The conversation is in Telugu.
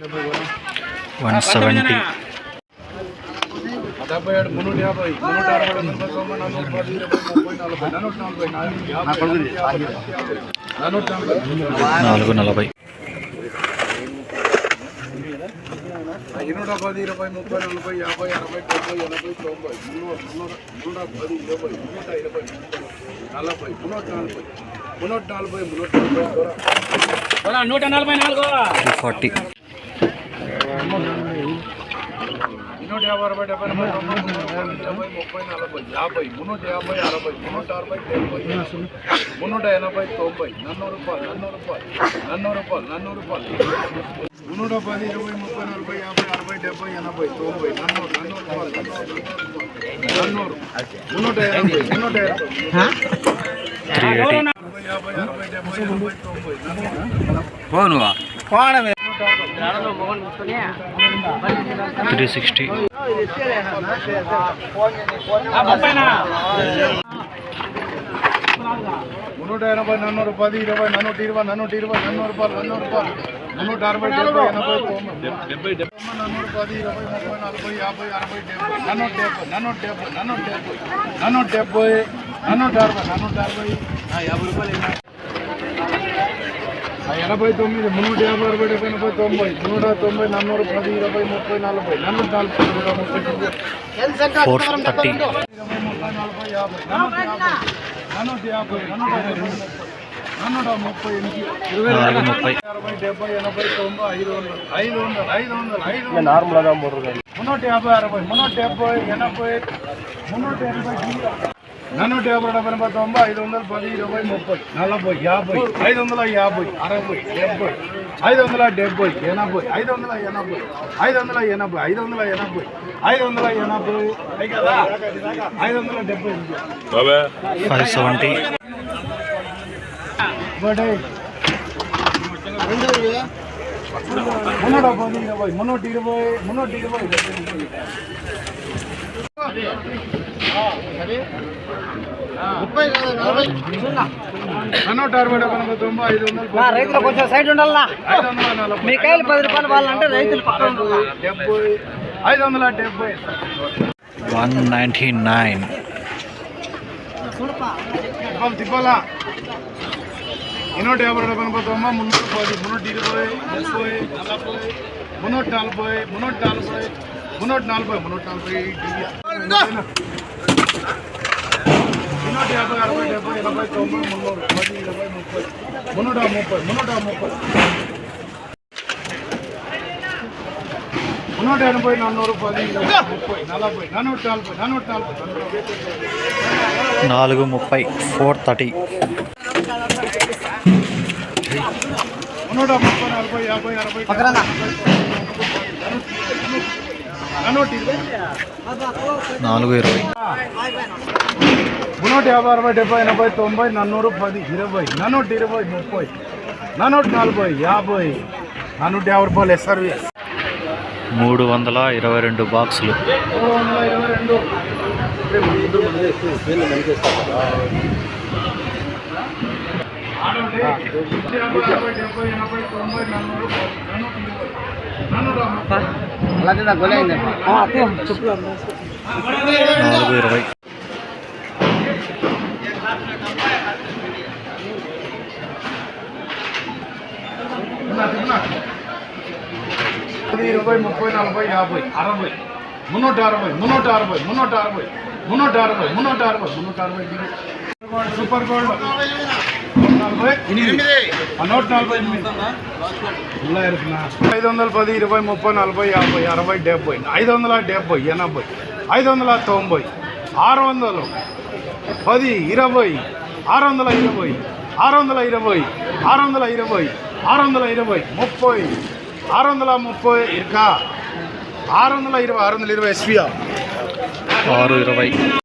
వన్ సెవెంటీ డెబ్బై ఏడు మున్నూట యాభై మున్నూట అరవై ముప్పై తొంభై నలభై పది ముప్పై నలభై నలభై నాలుగు యాభై నలభై నూట పది ఇరవై ముప్పై నలభై యాభై అరవై డెబ్బై ఎనభై తొంభై మున్నూరు మున్నూరు పది ఇరవై నూట ఇరవై నలభై మున్నూట నలభై మున్నూట నలభై మున్నూట నలభై నూట నలభై నాలుగు ఫార్టీ మున్నూట యాభై అరవై డెబ్బై ఎనభై తొంభై మున్నూట డెబ్బై ముప్పై నలభై యాభై మున్నూట యాభై అరవై మున్నూట అరవై డెబ్బై మున్నూట ఎనభై తొంభై నన్నూరు రూపాయలు నన్నూరు రూపాయలు నన్నూరు రూపాయలు నన్నూరు రూపాయలు మున్నూట పది ఇరవై ముప్పై నలభై యాభై అరవై డెబ్బై ఎనభై తొంభై నన్నూరు నన్నూరు రూపాయలు నన్నూరు మున్నూట ఎనభై మున్నూట ఎనభై త్రీ త్రీ సిక్స్టీ. మున్నూట ఎనభై నన్నూరు పది ఇరవై నన్నూట ఇరవై నన్నూట ఇరవై నన్నూరు రూపాయలు నన్నూరు రూపాయలు మున్నూట అరవై డెబ్బై ఎనభై డెబ్బై డెబ్బై నన్నూరు పది ఇరవై ముప్పై నలభై యాభై అరవై డెబ్బై నన్నూట డెబ్బై నన్నూట డెబ్బై నన్నూట డెబ్బై నన్నూట డెబ్బై నన్నూట అరవై నన్నూట అరవై. యాభై రూపాయలు ఎనభై తొమ్మిది మున్నూట యాభై అరవై ఎనభై తొంభై నూట తొంభై నన్నూరు పది ఇరవై ముప్పై నలభై నన్నూట నలభై నూట ముప్పై తొమ్మిది. ఇరవై ముప్పై నలభై యాభై నన్నూట యాభై నన్నూట ముప్పై ఎనిమిది ఇరవై నాలుగు ముప్పై. అరవై డెబ్బై ఎనభై తొంభై ఐదు వందలు ఐదు వందలు ఐదు వందలు ఐదు వందలు. మున్నూట యాభై అరవై మున్నూట డెబ్బై ఎనభై మున్నూట ఎనభై నన్నూట యాభై డెబ్బై ఎనభై తొంభై ఐదు వందలు పది ఇరవై ముప్పై నలభై యాభై ఐదు వందల యాభై అరవై డెబ్బై ఐదు వందల డెబ్బై ఎనభై ఐదు వందల ఎనభై ఐదు వందల ఎనభై ఐదు వందల ఎనభై ఐదు వందల ఎనభై ఐదు వందల డెబ్బై ఎనిమిది ఫైవ్ సెవెంటీ బడే మున్నూట పది ఇరవై మున్నూట ఇరవై మున్నూట ఇరవై నన్నూట అరవై డెబ్బై ఎనభై తొంభై ఐదు వందలు రైతులు కొంచెం సైడ్ ఉండాలన్నా. ఐదు వందల నలభై. మీ కాయలు పది రూపాయలు వాళ్ళంటే రైతులు. డెబ్బై ఐదు వందల డెబ్బై. One ninety nine. తిప్పాలి? ఇన్నూట యాభై ఎనభై తొంభై మున్నూట పది మున్నూట ఇరవై ముప్పై నలభై మున్నూట నలభై మున్నూట నలభై మున్నూట నలభై మున్నూట ఎనభై తొంభై మున్నూరు పది ఇరవై ముప్పై మున్నూట ముప్పై మున్నూట ముప్పై మున్నూట ఎనభై నన్నూరు పది ఇరవై ముప్పై నలభై నన్నూట నలభై నన్నూట నలభై నాలుగు ముప్పై ఫోర్ థర్టీ మున్నూట ముప్పై నలభై యాభై అరవై ఇరవై నాలుగు ఇరవై. మున్నూట యాభై అరవై డెబ్బై ఎనభై తొంభై నన్నూరు పది ఇరవై నన్నూట ఇరవై ముప్పై నన్నూట నలభై యాభై నన్నూట యాభై రూపాయలు ఎస్ఆర్విఎస్ మూడు వందల ఇరవై రెండు బాక్సులు. మూడు వందల ఇరవై రెండు యాభై అరవై డెబ్బై ఎనభై తొంభై నన్నూరు పది నన్నూట ఇరవై నన్నూట ముప్పై ఆ, అదే, చెప్పు నాలుగు ఇరవై పది ఇరవై ముప్పై నలభై యాభై అరవై మున్నూట అరవై మున్నూట అరవై మున్నూట అరవై మున్నూట అరవై మున్నూట అరవై మున్నూట అరవై సూపర్ గోల్డ్ నలభై ఎనిమిది నూట నలభై ఎనిమిది ఐదు వందల పది ఇరవై ముప్పై నలభై యాభై అరవై డెబ్బై ఐదు వందల డెబ్బై ఎనభై ఐదు వందల తొంభై ఆరు వందలు పది ఇరవై ఆరు వందల ఇరవై ఆరు వందల ఇరవై ఆరు వందల ఇరవై ఆరు వందల ఇరవై ముప్పై ఆరు వందల ముప్పై ఇక ఆరు వందల ఇరవై ఆరు వందల ఇరవై ఎస్వియా ఆరు ఇరవై